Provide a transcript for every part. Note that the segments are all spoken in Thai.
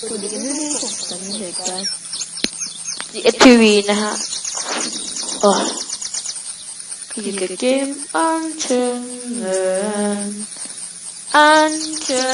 สวัสดีกันด้วยนะผมสันนิษฐาน GSTV นะฮะโอ้ยอยู่กับเกมอันเชิญอันเชิ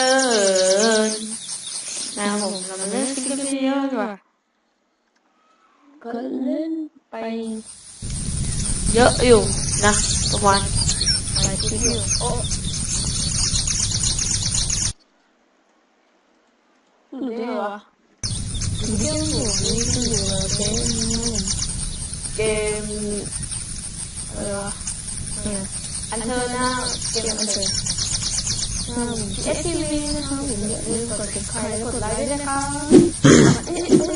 ญนะครับผมเรามาเล่นซิงเ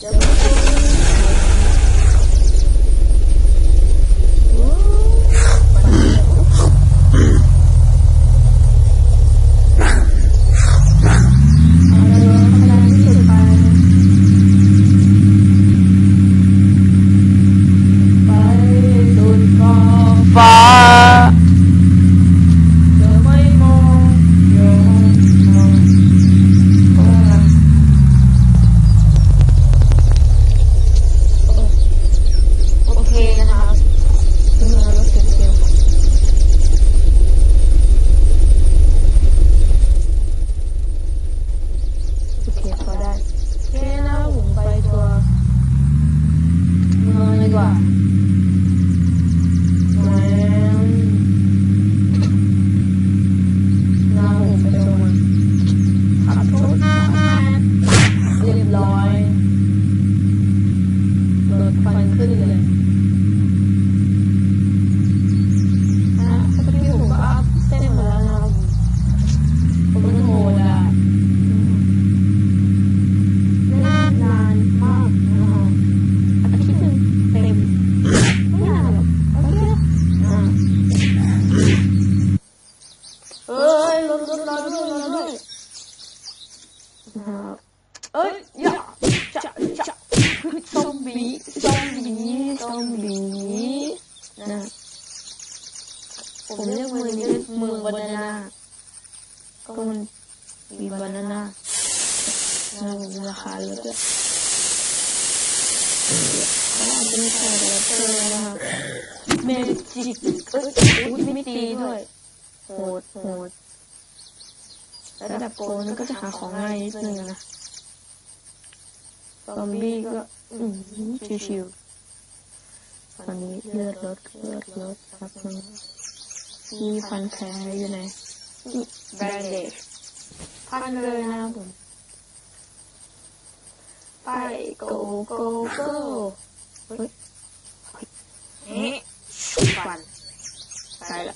กิลเพ ผมเรียกมือนี้มือบานาน่าก็มันมีบานาน่าราคาลดด้วยก็อาจจะไม่ใช่แต่ละเตอร์นะครับเมจิกเอ้ยอุ๊ยไม่ตีด้วยโหดโหดระดับโกนมันก็จะหาของง่ายนิดนึงนะซอมบี้ก็อืมชิวๆตอนนี้เลือดลดเลือดลดครับ มีพันแผลอยู่ในแบรนเดจพันเลยนะครับผมไปโกโกโกเฮ้ยเฮ้ยฟันใช่ละ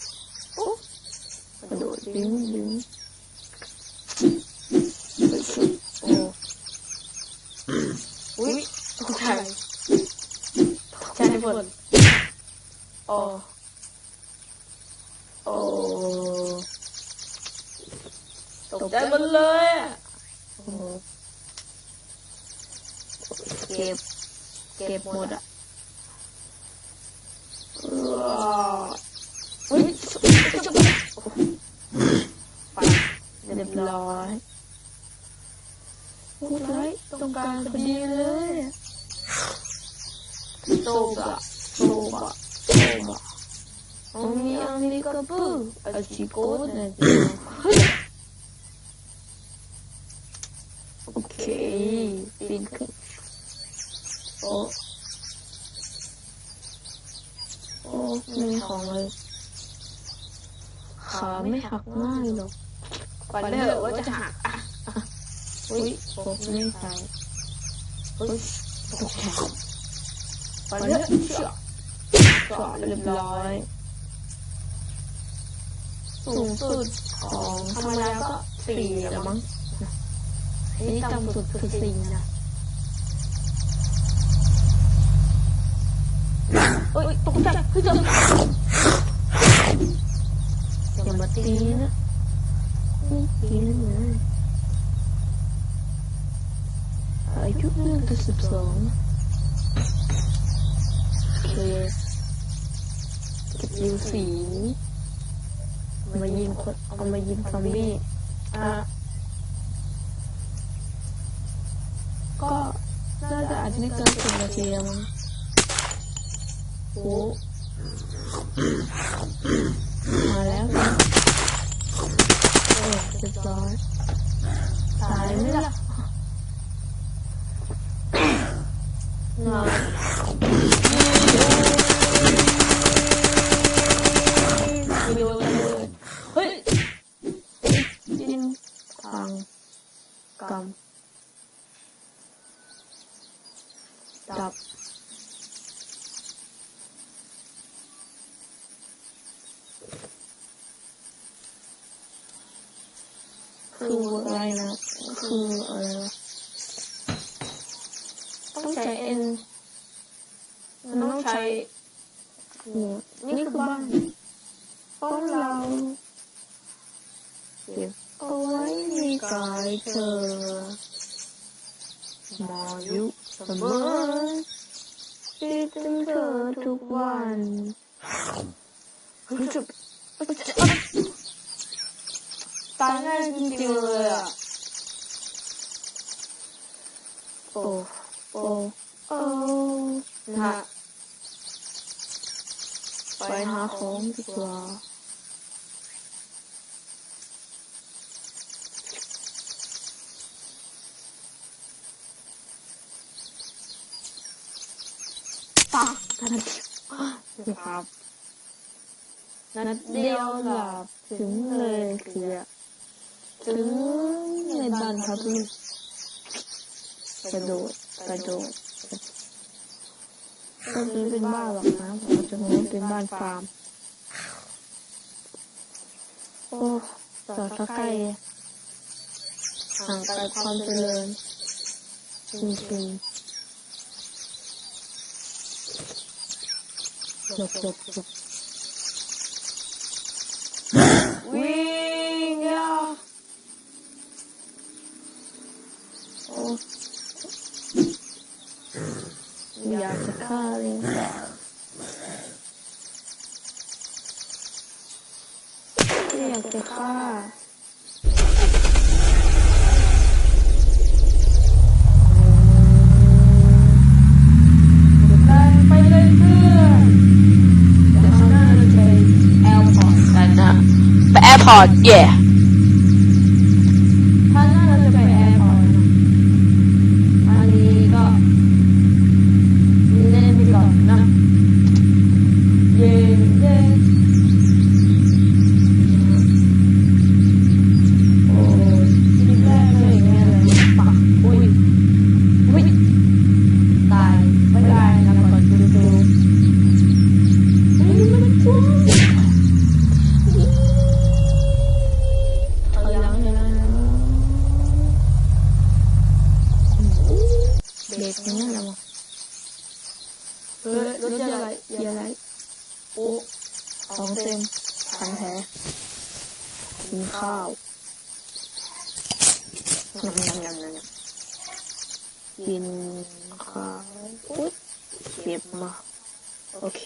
โอ้กระโดดดึงดึงเฮ้ยโอ้อุ้ยตกใจตกใจหมดอ๋อโอ้ ตกใจหมดเลยอะโอ้โหเก็บ เก็บหมดอะว้าวเฮ้ยไปเรียบร้อยพูดไรตรงกลางพอดีเลยโตบะโตบะโตบะ Ogni amico bu, a cicone. Ok, pink. โอ้โอ้ไม่มีของเลยขาไม่หักง่ายหรอกฝันเถอะว่าจะหักอะอะอุ้ยโอ้ไม่ใช่อุ้ยตกใจฝันเถอะเชื่อก็เรียบร้อย สูงสุดของธรรมดาก็สี่แล้วมั้งอันนี้ต่ำสุดคือสี่นะเอ้ยตกใจเฮ้ยจะอย่ามาตีนะไม่ตีนะนะอายุเรื่องที่สิบสองโอเคเก็บ ริวสีมายิงคนเอามายิงซอมบี้อะก็น่าจะอาจไม่เกินสิบนาทีแล้วมั้งโอ้มาแล้วนะโอ้เรียบร้อยตายไหมล่ะนอนไม่โดนเลยเฮ้ย จินพังกำดับคืออะไรนะคืออะ ในกายเธอหมอยุเสมอคิดถึงเธอทุกวันรู้สึกตายง่ายจริงๆเลยอะโอ้โอ้โอ้นะฮะไปหาของดีกว่าปากทั นทีครับนัดเดียวหลับถึงเลยเสียถึงในบ้านครับลูกกระโดดกระโดดก็คือเป็นบ้านหรอกนะผมจะมองเป็นบ้านฟาร์ม โอ้จอดสักไกลห่างไกลความเจริญจริงๆ หลบหลบหลบ ไป เบรงนี้แหละมั้งเออรถจะอะไรยาอะไรโอ้ของเต็มพันแผลกินข้าวยำยำยำยำยำกินข้าวอุ๊ยเก็บมาโอเค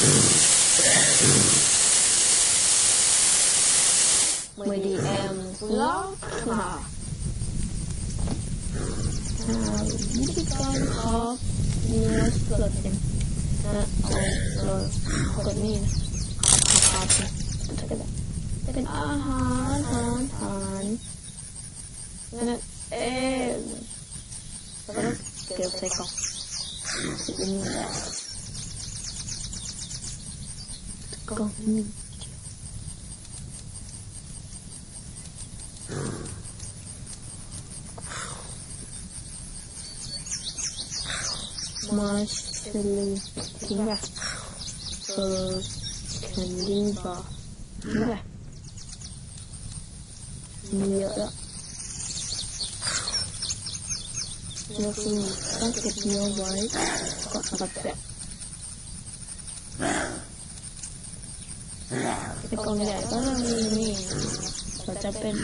ไม่ได้แอมหรอกค่ะวิธีการครับเนื้อสดเต็มนะเอาเรากดนี่นะขับขับขับจะเป็นจะเป็นอาหารอาหารอาหาร นั่นเองแล้วก็เก็บ ในกองใหญ่ก็จะมีนี่เราจะเป็น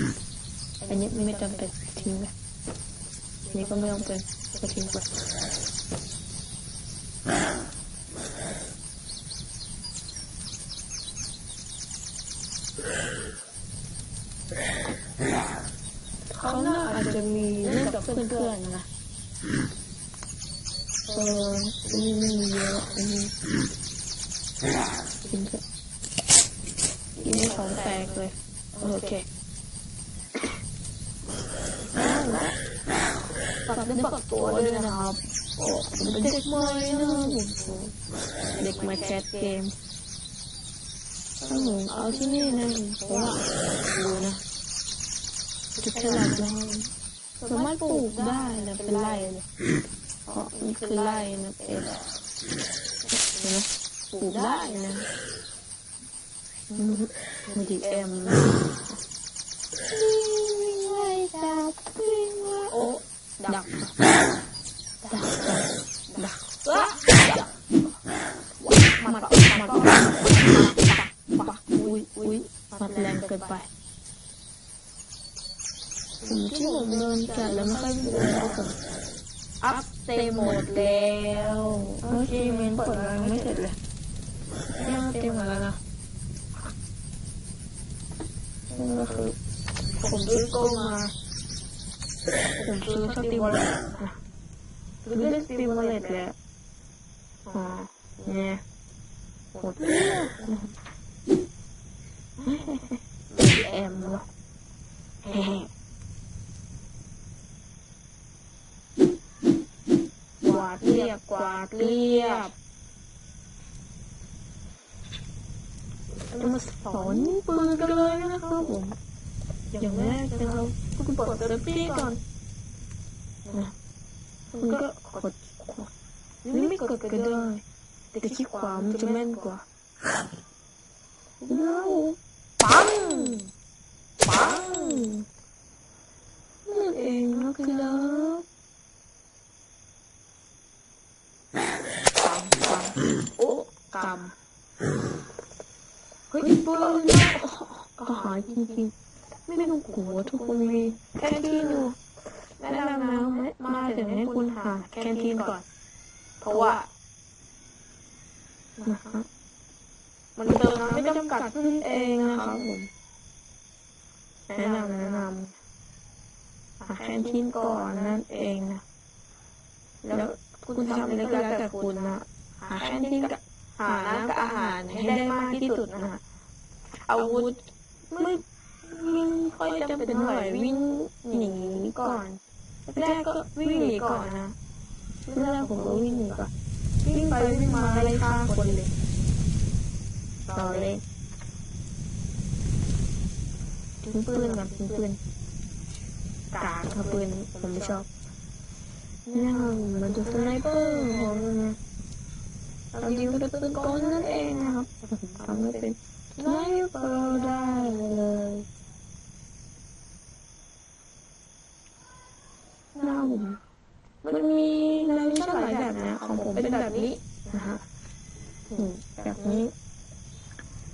อันนี้ไม่จำเป็นทิ้งไปนี่ก็ไม่ต้องเป็นก็ทิ้งไปเขาน่าอาจจะมีเล่นกับเพื่อนๆนะเออมีมีเยอะอันนี้กินเถอะ ทีนี้ของแตกเลย โอเคฝากเนื้อฝากตัวด้วยนะครับโอ้ผมเป็นเด็กใหม่นะผมเด็กใหม่แคสเกมถ้าผมเอาที่นี่นะเพราะว่าดูนะจุดฉลาดนะสามารถปลูกได้นะเป็นไร่เลยเพราะนี่คือไร่นะเองเห็นไหมปลูกได้นะ มือดีเอ็มวิ่งไล่จับวิ่งไล่โอ้ดักดักดักว้ามัดมัดมัดปักอุ้ยอุ้ยมัดแรงเกิ นี่นจัดแล้วไม่ค่อผมอัพเต็มหมดแล้วเมื่อกี้เมนเปิดยังไม่เสร็จเลยยังเต็มหมดแล้วนะนั่นก็คือผมซื้อโก้มาผมซื้อสติมอลเล็ตซื้อได้สติมอลเล็ตแล้วอ๋อเนี่ยโหดแอมเนาะกวาดเรียบกวาดเรียบ จะมาสอนปืนกันเลยนะครับผมอย่างแรกนะครับคุณเปิดเซฟตี้ก่อนนะคุณก็กดขวาหรือไม่กดก็ได้แต่คลิกขวามันจะแม่นกว่าว้าวปังปังนั่นเองนะครับปังปังโอ้กำเฮ้ยปืนก็หายจริงๆ ไม่ต้องกลัวทุกคนมีแคนทีนอยู่แนะนำนะมาถึงให้คุณหาแคนทีนก่อน เพราะว่านะฮะมันเติมน้ำไม่จำกัดนั่นเองนะครับผมแนะนำแนะนำหาแคนทีนก่อนนั่นเองนะแล้วคุณทำอะไรก็แล้วแต่คุณนะหาแคนทีนกับหาน้ำกับอาหารให้ได้มากที่สุดนะคะ อาวุธไม่ไม่ค่อยจำเป็นเท่าไหร่วิ่งหนีก่อนแรกก็วิ่งหนีก่อนนะแรกผมก็วิ่งหนีก่อนวิ่งไปวิ่งมาไล่ฆ่าคนเลยต่อเลยทิ้งปืนกับทิ้งปืนกากกับปืนผมไม่ชอบนี่มันดูสไนเปอร์ของมันนะเรายิงเป็นปืนกลนั่นเองนะครับทำให้เป็น ไนเปอได้เลยหน้าผมมันมีนาฬิกาหลายแบบนะ ของผมเป็นแบบนี้นะฮะแบบนี้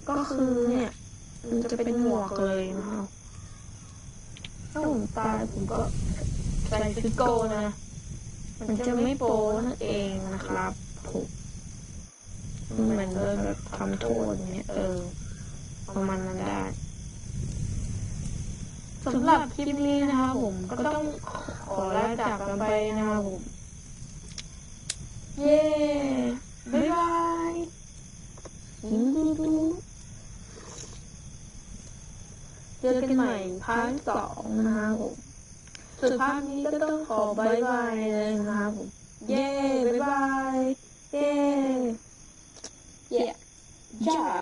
ก็คือเนี่ยมันจะเป็นหมวกเลยนะครับถ้าผมตายผมก็ใส่ฟิโก้นะ มันจะไม่โปนั่นเองนะครับผมเหมือนโดนแบบทำโทษเนี่ยเออ ประมาณนั้นได้สำหรับคลิปนี้นะครับผมก็ต้องขอลาจากกันไปนะครับผม เย้ บ๊ายบายยินดีดูเจอกันใหม่พาร์ทสองนะครับผมส่วนพาร์ทนี้ก็ต้องขอบายบายเลยนะครับผม เย้ บ๊ายบาย เย้ Yeah. Yeah.